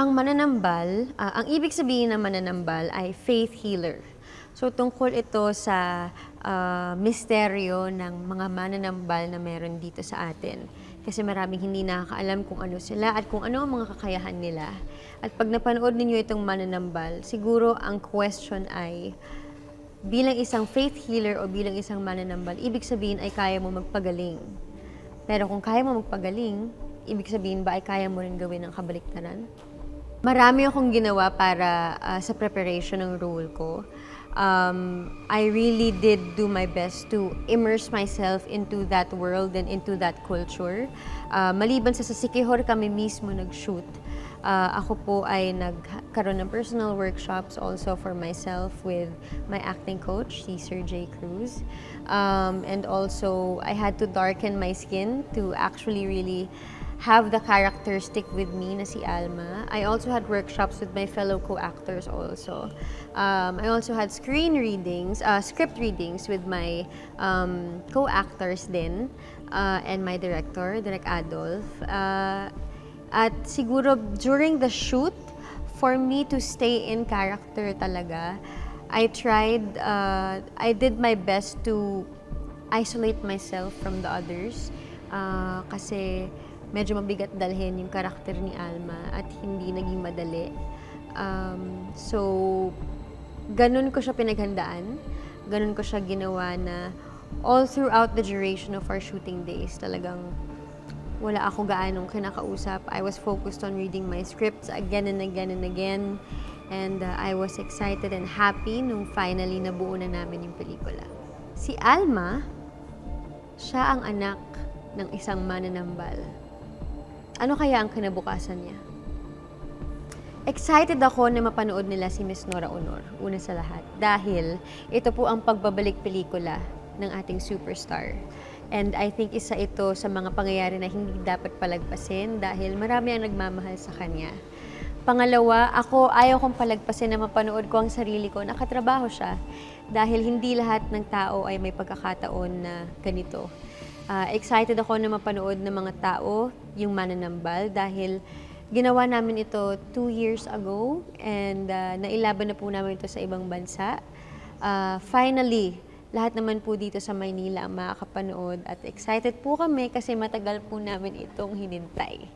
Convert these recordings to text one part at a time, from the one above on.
Ang mananambal, ah, ang ibig sabihin ng mananambal ay faith healer. So tungkol ito sa ah, misteryo ng mga mananambal na meron dito sa atin. Kasi maraming hindi nakakaalam kung ano sila at kung ano ang mga kakayahan nila. At pag napanood ninyo itong mananambal, siguro ang question ay, bilang isang faith healer o bilang isang mananambal, ibig sabihin ay kaya mo magpagaling. Pero kung kaya mo magpagaling, ibig sabihin ba ay kaya mo rin gawin ang kabaliktaran? Marami akong ginawa para ah, sa preparation ng role ko. Um, I really did do my best to immerse myself into that world and into that culture. Ah, maliban sa sa Sikihor kami mismo nag-shoot, ah, ako po ay nagkaroon ng personal workshops also for myself with my acting coach, si Sir J. Cruz. Um, and also, I had to darken my skin to actually really have the character stick with me na si Alma. I also had workshops with my fellow co-actors also. Um, I also had screen readings, uh, script readings with my um, co-actors din uh, and my director, Direk Adolf. Uh, at siguro during the shoot, for me to stay in character talaga, I tried, uh, I did my best to isolate myself from the others. Ah, kasi medyo mabigat dalhin yung karakter ni Alma at hindi naging madali. Um, so, ganun ko siya pinaghandaan. Ganun ko siya ginawa na all throughout the duration of our shooting days, talagang wala ako gaanong kinakausap. I was focused on reading my scripts again and again and again. And uh, I was excited and happy nung finally nabuo na namin yung pelikula. Si Alma, siya ang anak ng isang mananambal. Ano kaya ang kinabukasan niya? Excited ako na mapanood nila si Miss Nora Honor, una sa lahat. Dahil ito po ang pagbabalik pelikula ng ating superstar. And I think isa ito sa mga pangyayari na hindi dapat palagpasin dahil marami ang nagmamahal sa kanya. Pangalawa, ako ayaw kong palagpasin na mapanood ko ang sarili ko. Nakatrabaho siya dahil hindi lahat ng tao ay may pagkakataon na ganito. Ah, excited ako na mapanood ng mga tao yung mananambal dahil ginawa namin ito two years ago and ah, nailaban na po namin ito sa ibang bansa. Ah, finally, lahat naman po dito sa Maynila ang makakapanood at excited po kami kasi matagal po namin itong hinintay.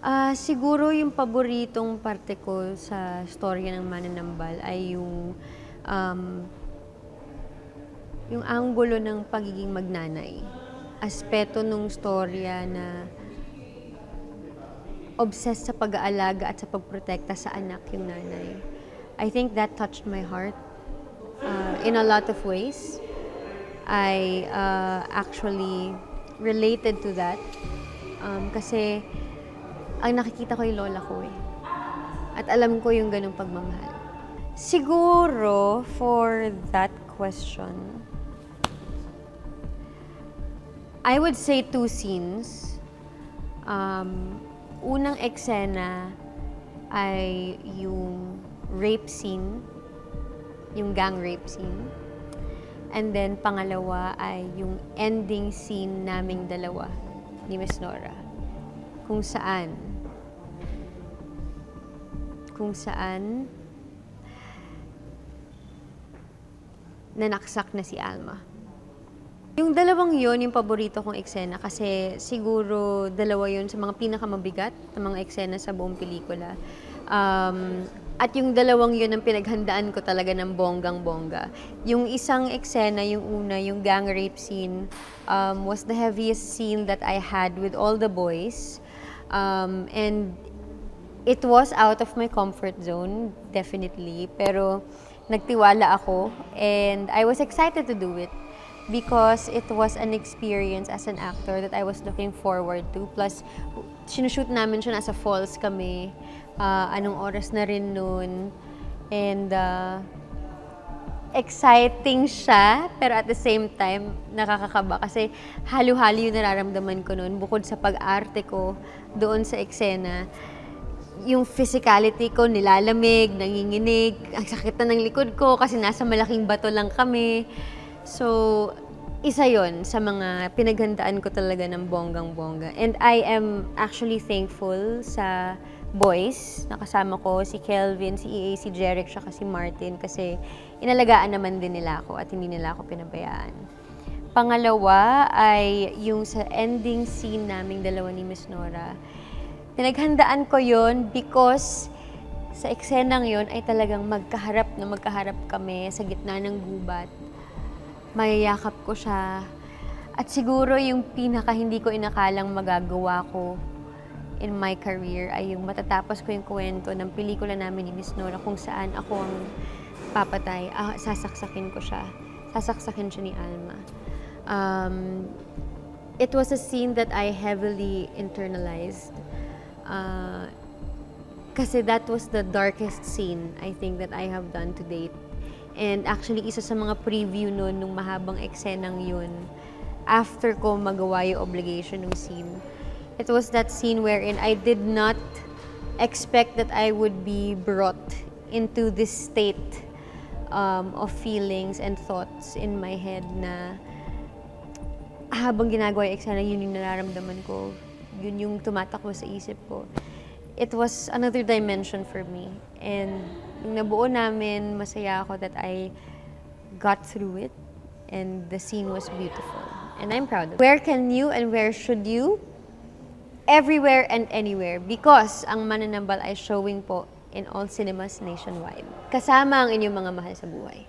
Ah, siguro yung paboritong parte ko sa storya ng Mananambal ay yung um, yung anggulo ng pagiging magnanay. Aspeto nung storya na obsessed sa pag-aalaga at sa pagprotekta sa anak yung nanay. I think that touched my heart uh, in a lot of ways. I uh, actually related to that um, kasi ang nakikita ko yung lola ko eh. At alam ko yung ganong pagmamahal. Siguro, for that question, I would say two scenes. Um, unang eksena ay yung rape scene, yung gang rape scene. And then pangalawa ay yung ending scene naming dalawa ni Miss Nora. Kung saan kung saan nanaksak na si Alma. Yung dalawang yon yung paborito kong eksena kasi siguro dalawa yon sa mga pinakamabigat na mga eksena sa buong pelikula. Um, at yung dalawang yon ang pinaghandaan ko talaga ng bonggang-bongga. Yung isang eksena, yung una, yung gang rape scene, um, was the heaviest scene that I had with all the boys. Um, and it was out of my comfort zone, definitely. Pero nagtiwala ako and I was excited to do it because it was an experience as an actor that I was looking forward to. Plus, sinushoot namin siya nasa falls kami. Ah, anong oras na rin noon. And uh, exciting siya, pero at the same time, nakakakaba. Kasi halo-halo yung nararamdaman ko noon. Bukod sa pag-arte ko doon sa eksena, yung physicality ko nilalamig, nanginginig, ang sakit na ng likod ko kasi nasa malaking bato lang kami. So, isa yon sa mga pinaghandaan ko talaga ng bonggang-bongga. And I am actually thankful sa boys. Nakasama ko si Kelvin, si EA, si Jeric, siya si Martin kasi inalagaan naman din nila ako at hindi nila ako pinabayaan. Pangalawa ay yung sa ending scene naming dalawa ni Miss Nora. Pinaghandaan ko yon because sa eksenang yon ay talagang magkaharap na magkaharap kami sa gitna ng gubat. Mayayakap ko siya. At siguro yung pinaka hindi ko inakalang magagawa ko in my career ay yung matatapos ko yung kwento ng pelikula namin ni Miss Nora kung saan ako ang papatay. Ah, sasaksakin ko siya. Sasaksakin siya ni Alma. Um, it was a scene that I heavily internalized. Uh, kasi that was the darkest scene I think that I have done to date. And actually, isa sa mga preview nun, nung mahabang eksenang yun, after ko magawa yung obligation ng scene, it was that scene wherein I did not expect that I would be brought into this state um, of feelings and thoughts in my head na habang ginagawa yung eksena, yun yung nararamdaman ko. Yun yung tumatakbo sa isip ko. It was another dimension for me. And nung nabuo namin, masaya ako that I got through it. And the scene was beautiful. And I'm proud of it. Where can you and where should you? Everywhere and anywhere. Because ang Mananambal ay showing po in all cinemas nationwide. Kasama ang inyong mga mahal sa buhay.